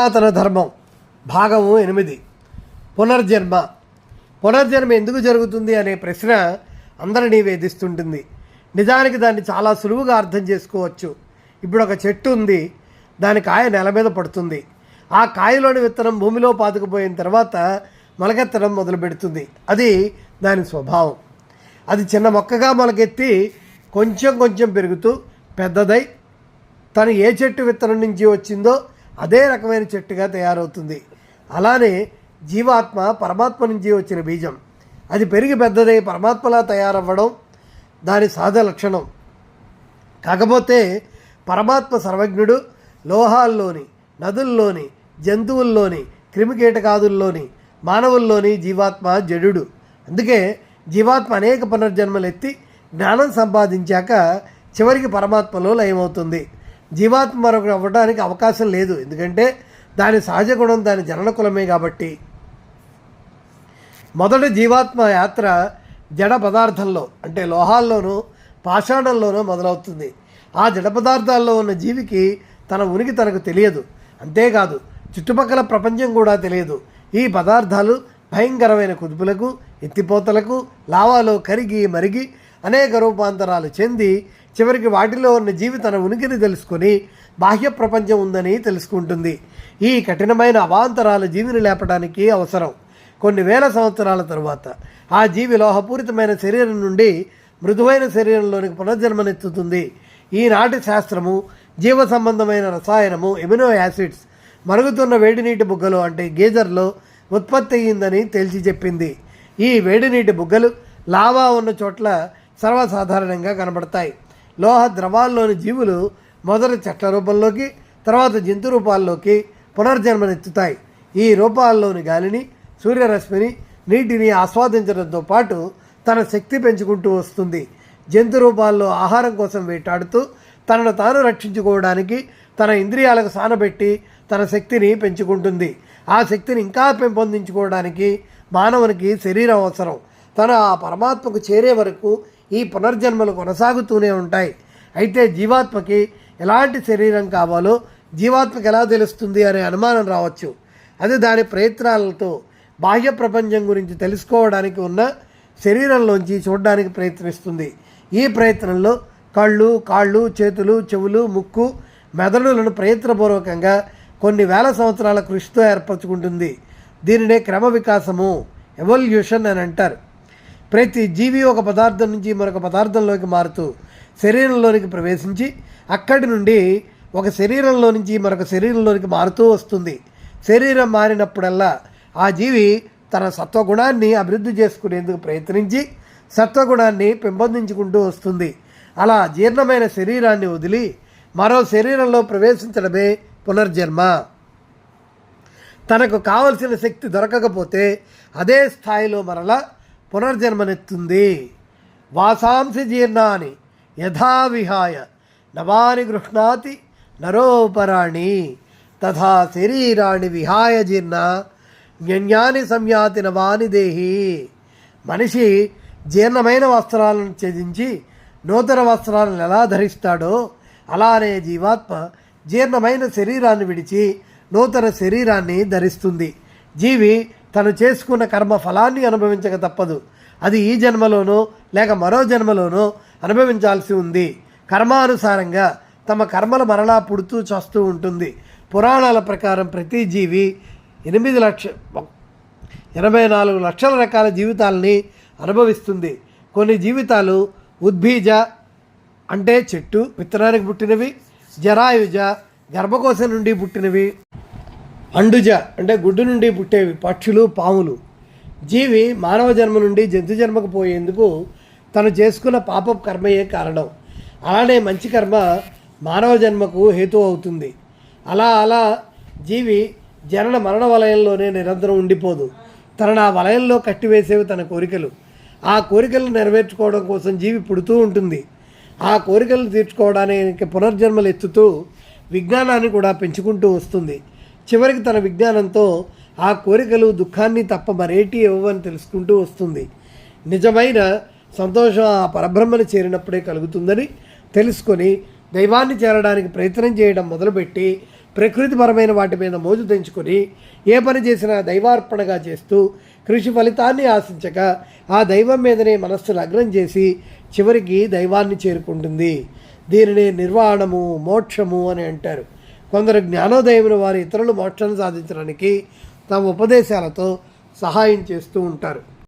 సనాతన ధర్మం. భాగము ఎనిమిది. పునర్జన్మ. పునర్జన్మ ఎందుకు జరుగుతుంది అనే ప్రశ్న అందరినీ వేధిస్తుంటుంది. నిజానికి దాన్ని చాలా సులువుగా అర్థం చేసుకోవచ్చు. ఇప్పుడు ఒక చెట్టు ఉంది. దాని కాయ నెల మీద పడుతుంది. ఆ కాయలోని విత్తనం భూమిలో పాతుకుపోయిన తర్వాత మొలకెత్తడం మొదలు పెడుతుంది అది దాని స్వభావం. అది చిన్న మొక్కగా మొలకెత్తి కొంచెం కొంచెం పెరుగుతూ పెద్దదై తను ఏ చెట్టు విత్తనం నుంచి వచ్చిందో అదే రకమైన చెట్టుగా తయారవుతుంది. అలానే జీవాత్మ పరమాత్మ నుంచి వచ్చిన బీజం. అది పెరిగి పెద్దదై పరమాత్మలా తయారవ్వడం దాని సహజ లక్షణం. కాకపోతే పరమాత్మ సర్వజ్ఞుడు లోహాల్లోని నదుల్లోని జంతువుల్లోని క్రిమికీటకాదుల్లోని మానవుల్లోని జీవాత్మ జడుడు. అందుకే జీవాత్మ అనేక పునర్జన్మలు ఎత్తి జ్ఞానం సంపాదించాక చివరికి పరమాత్మలో లయమవుతుంది. జీవాత్మ మరొకటి అవ్వడానికి అవకాశం లేదు. ఎందుకంటే దాని సహజ గుణం దాని జనన కులమే కాబట్టి. మొదటి జీవాత్మ యాత్ర జడ పదార్థంలో అంటే లోహాల్లోనూ పాషాణంలోనూ మొదలవుతుంది. ఆ జడ పదార్థాల్లో ఉన్న జీవికి తన ఉనికి తనకు తెలియదు. అంతేకాదు చుట్టుపక్కల ప్రపంచం కూడా తెలియదు. ఈ పదార్థాలు భయంకరమైన కుదుపులకు ఎత్తిపోతలకు లావాలో కరిగి మరిగి అనేక రూపాంతరాలు చెంది చివరికి వాటిలో ఉన్న జీవి తన ఉనికిని తెలుసుకొని బాహ్య ప్రపంచం ఉందని తెలుసుకుంటుంది. ఈ కఠినమైన అవాంతరాలు జీవిని లేపడానికి అవసరం. కొన్ని వేల సంవత్సరాల తరువాత ఆ జీవి లోహపూరితమైన శరీరం నుండి మృదువైన శరీరంలోనికి పునర్జన్మనెత్తుతుంది. ఈనాటి శాస్త్రము జీవ సంబంధమైన రసాయనము ఎమినో యాసిడ్స్ మరుగుతున్న వేడినీటి బుగ్గలు అంటే గీజర్లో ఉత్పత్తి అయ్యిందని తేల్చి చెప్పింది. ఈ వేడినీటి బుగ్గలు లావా ఉన్న చోట్ల సర్వసాధారణంగా కనబడతాయి. లోహ ద్రవాల్లోని జీవులు మొదట చెట్ల రూపంలోకి తర్వాత జంతు రూపాల్లోకి పునర్జన్మనెత్తుతాయి. ఈ రూపాల్లోని గాలిని సూర్యరశ్మిని నీటిని ఆస్వాదించడంతో పాటు తన శక్తి పెంచుకుంటూ వస్తుంది. జంతు రూపాల్లో ఆహారం కోసం వేటాడుతూ తనను తాను రక్షించుకోవడానికి తన ఇంద్రియాలకు సానబెట్టి తన శక్తిని పెంచుకుంటుంది. ఆ శక్తిని ఇంకా పెంపొందించుకోవడానికి మానవునికి శరీరం అవసరం. తన ఆ పరమాత్మకు చేరే వరకు ఈ పునర్జన్మలు కొనసాగుతూనే ఉంటాయి. అయితే జీవాత్మకి ఎలాంటి శరీరం కావాలో జీవాత్మకి ఎలా తెలుస్తుంది అనే అనుమానం రావచ్చు. అది దాని ప్రయత్నాలతో బాహ్య ప్రపంచం గురించి తెలుసుకోవడానికి ఉన్న శరీరంలోంచి చూడడానికి ప్రయత్నిస్తుంది. ఈ ప్రయత్నంలో కళ్ళు కాళ్ళు చేతులు చెవులు ముక్కు మెదడులను ప్రయత్నపూర్వకంగా కొన్ని వేల సంవత్సరాల కృషితో ఏర్పరచుకుంటుంది. దీనినే క్రమ వికాసము ఎవల్యూషన్ అని అంటారు. ప్రతి జీవి ఒక పదార్థం నుంచి మరొక పదార్థంలోకి మారుతూ శరీరంలోనికి ప్రవేశించి అక్కడి నుండి ఒక శరీరంలో నుంచి మరొక శరీరంలోనికి మారుతూ వస్తుంది. శరీరం మారినప్పుడల్లా ఆ జీవి తన సత్వగుణాన్ని అభివృద్ధి చేసుకునేందుకు ప్రయత్నించి సత్వగుణాన్ని పెంపొందించుకుంటూ వస్తుంది. అలా జీర్ణమైన శరీరాన్ని వదిలి మరో శరీరంలో ప్రవేశించడమే పునర్జన్మ. తనకు కావలసిన శక్తి దొరకకపోతే అదే స్థాయిలో మరలా పునర్జన్మనెత్తుంది. వాసాంసి జీర్ణాని యథావిహాయ నవాని గృహ్ణాతి నరోపరాణి తథా శరీరాణి విహాయ జీర్ణ జ్ఞాని సంయాతి నవాని దేహి. మనిషి జీర్ణమైన వస్త్రాలను త్యజించి నూతన వస్త్రాలను ఎలా ధరిస్తాడో అలానే జీవాత్మ జీర్ణమైన శరీరాన్ని విడిచి నూతన శరీరాన్ని ధరిస్తుంది. జీవి తను చేసుకున్న కర్మ ఫలాన్ని అనుభవించక తప్పదు. అది ఈ జన్మలోనో లేక మరో జన్మలోనో అనుభవించాల్సి ఉంది. కర్మానుసారంగా తమ కర్మలు మరలా పుడుతూ చస్తూ ఉంటుంది. పురాణాల ప్రకారం ప్రతి జీవి ఎనిమిది లక్ష ఎనభై నాలుగు లక్షల రకాల జీవితాలని అనుభవిస్తుంది. కొన్ని జీవితాలు ఉద్భీజ అంటే చెట్టు విత్తనానికి పుట్టినవి జరాయుజ గర్భకోశం నుండి పుట్టినవి. అండుజ అంటే గుడ్డు నుండి పుట్టేవి పక్షులు పాములు. జీవి మానవ జన్మ నుండి జంతు జన్మకు పోయేందుకు తను చేసుకున్న పాప కర్మయే కారణం. అలానే మంచి కర్మ మానవ జన్మకు హేతు అవుతుంది. అలా అలా జీవి జనన మరణ వలయంలోనే నిరంతరం ఉండిపోదు. తనను ఆ వలయంలో కట్టివేసేవి తన కోరికలు. ఆ కోరికలను నెరవేర్చుకోవడం కోసం జీవి పుడుతూ ఉంటుంది. ఆ కోరికలను తీర్చుకోవడానికి పునర్జన్మలు ఎత్తుతూ విజ్ఞానాన్ని కూడా పెంచుకుంటూ వస్తుంది. చివరికి తన విజ్ఞానంతో ఆ కోరికలు దుఃఖాన్ని తప్ప మరేటి ఇవ్వవని తెలుసుకుంటూ వస్తుంది. నిజమైన సంతోషం ఆ పరబ్రహ్మను చేరినప్పుడే కలుగుతుందని తెలుసుకొని దైవాన్ని చేరడానికి ప్రయత్నం చేయడం మొదలుపెట్టి ప్రకృతిపరమైన వాటి మీద మోజు తెంచుకొని ఏ పని చేసినా దైవార్పణగా చేస్తూ కృషి ఫలితాన్ని ఆశించక ఆ దైవం మీదనే మనస్సు లగ్నం చేసి చివరికి దైవాన్ని చేరుకుంటుంది. దీనిని నిర్వాణము మోక్షము అని అంటారు. కొందరు జ్ఞానోదయముల వారి ఇతరులు మోక్షాన్ని సాధించడానికి తమ ఉపదేశాలతో సహాయం చేస్తూ ఉంటారు.